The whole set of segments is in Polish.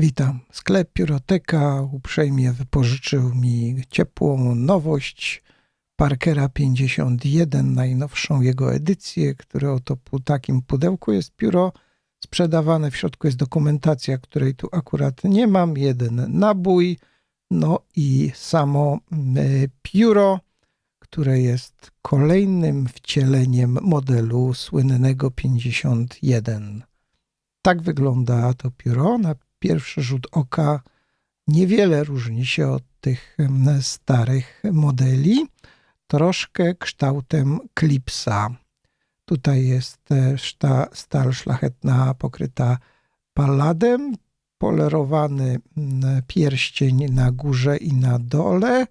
Witam. Sklep Piroteka uprzejmie wypożyczył mi ciepłą nowość Parkera 51, najnowszą jego edycję, które oto po takim pudełku jest pióro sprzedawane. W środku jest dokumentacja, której tu akurat nie mam. Jeden nabój, no i samo y, pióro, które jest kolejnym wcieleniem modelu słynnego 51. Tak wygląda to pióro. Na pierwszy rzut oka niewiele różni się od tych starych modeli, troszkę kształtem klipsa. Tutaj jest też ta stal szlachetna pokryta paladem, polerowany pierścień na górze i na dole,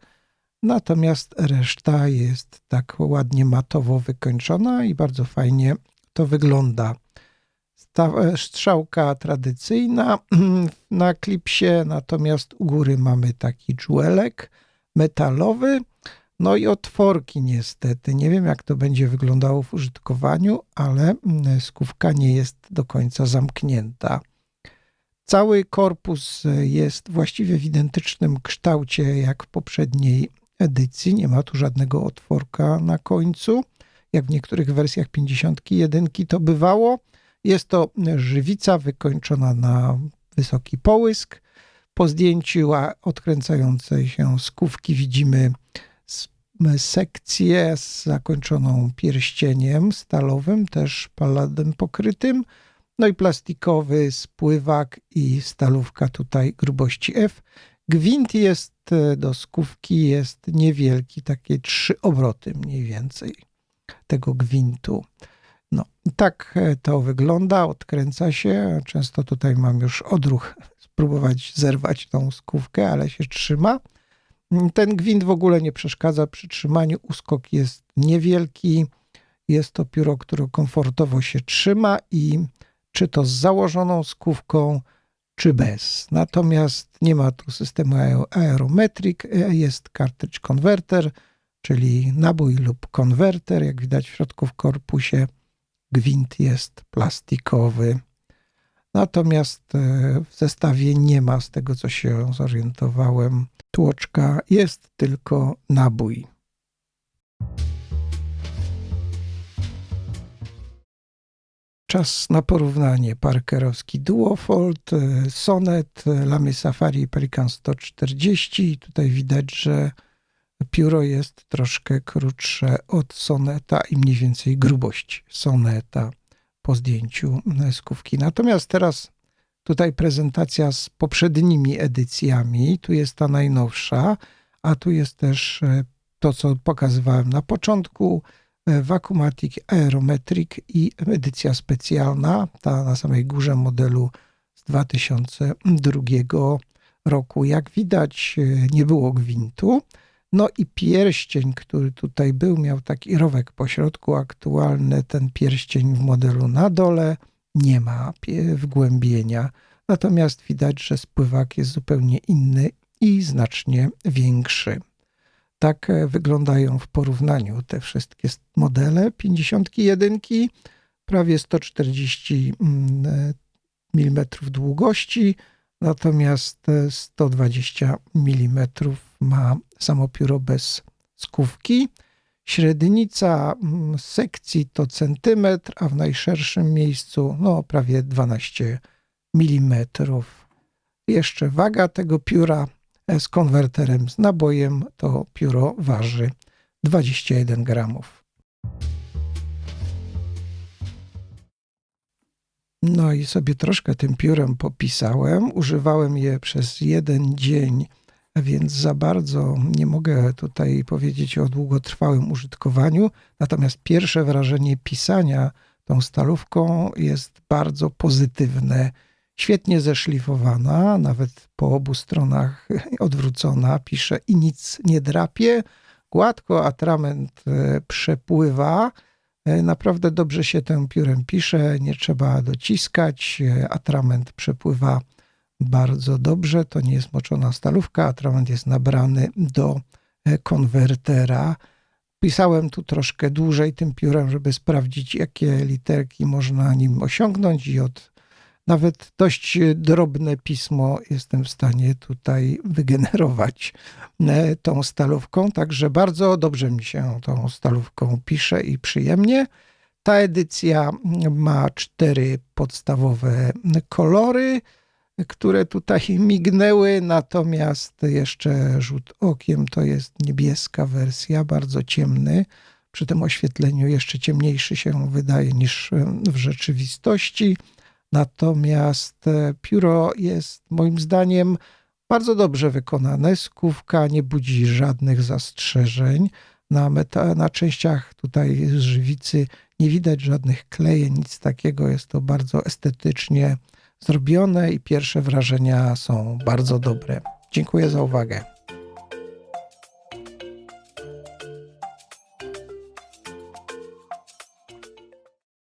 natomiast reszta jest tak ładnie matowo wykończona i bardzo fajnie to wygląda. Ta strzałka tradycyjna na klipsie, natomiast u góry mamy taki dżuelek metalowy, no i otworki niestety. Nie wiem jak to będzie wyglądało w użytkowaniu, ale skówka nie jest do końca zamknięta. Cały korpus jest właściwie w identycznym kształcie jak w poprzedniej edycji. Nie ma tu żadnego otworka na końcu, jak w niektórych wersjach 51 to bywało. Jest to żywica wykończona na wysoki połysk. Po zdjęciu odkręcającej się skówki widzimy sekcję z zakończoną pierścieniem stalowym, też paladem pokrytym, no i plastikowy spływak i stalówka tutaj grubości F. Gwint jest e, do skówki jest niewielki, takie trzy obroty mniej więcej tego gwintu. No, tak e, to wygląda, odkręca się. Często tutaj mam już odruch spróbować zerwać tą skówkę, ale się trzyma. Ten gwint w ogóle nie przeszkadza przy trzymaniu. Uskok jest niewielki. Jest to pióro, które komfortowo się trzyma i czy to z założoną skówką, czy bez. Natomiast nie ma tu systemu aerometrik, e, jest cartridge converter, czyli nabój lub konwerter. Jak widać w środku w korpusie gwint jest plastikowy. Natomiast e, w zestawie nie ma, z tego co się zorientowałem, tłoczka, jest tylko nabój. Czas na porównanie. Parkerowski Duofold, e, Sonet, Lamy Safari Pelican 140. Tutaj widać, że pióro jest troszkę krótsze od Soneta i mniej więcej grubość Soneta po zdjęciu skówki. Natomiast teraz tutaj prezentacja z poprzednimi edycjami. Tu jest ta najnowsza, a tu jest też e, to, co pokazywałem na początku. E, Vacuumatic Aerometric i edycja specjalna, ta na samej górze modelu z 2002 roku. Jak widać, e, nie było gwintu. No i pierścień, który tutaj był, miał taki rowek po środku. Aktualny ten pierścień w modelu na dole nie ma wgłębienia. Natomiast widać, że spływak jest zupełnie inny i znacznie większy. Tak e, wyglądają w porównaniu te wszystkie modele. 51, prawie 140 mm długości, natomiast 120 mm ma samo pióro bez skówki. Średnica mm, sekcji to centymetr, a w najszerszym miejscu no prawie 12 mm. Jeszcze waga tego pióra z konwerterem z nabojem to pióro waży 21 gramów. No i sobie troszkę tym piórem popisałem. Używałem je przez jeden dzień więc za bardzo nie mogę tutaj powiedzieć o długotrwałym użytkowaniu. Natomiast pierwsze wrażenie pisania tą stalówką jest bardzo pozytywne. Świetnie zeszlifowana, nawet po obu stronach odwrócona, pisze i nic nie drapie. Gładko atrament e, przepływa. E, naprawdę dobrze się tym piórem pisze, nie trzeba dociskać. E, atrament przepływa bardzo dobrze. To nie jest moczona stalówka, atrament jest nabrany do e, konwertera. Pisałem tu troszkę dłużej tym piórem, żeby sprawdzić, jakie literki można nim osiągnąć i od nawet dość drobne pismo jestem w stanie tutaj wygenerować e, tą stalówką, także bardzo dobrze mi się tą stalówką pisze i przyjemnie. Ta edycja ma cztery podstawowe kolory, które tutaj mignęły, natomiast jeszcze rzut okiem to jest niebieska wersja, bardzo ciemny. Przy tym oświetleniu jeszcze ciemniejszy się wydaje niż w rzeczywistości. Natomiast e, pióro jest moim zdaniem bardzo dobrze wykonane. Skówka nie budzi żadnych zastrzeżeń. Na, meta, na częściach tutaj z żywicy nie widać żadnych klejeń, nic takiego. Jest to bardzo estetycznie zrobione i pierwsze wrażenia są bardzo dobre. Dziękuję za uwagę.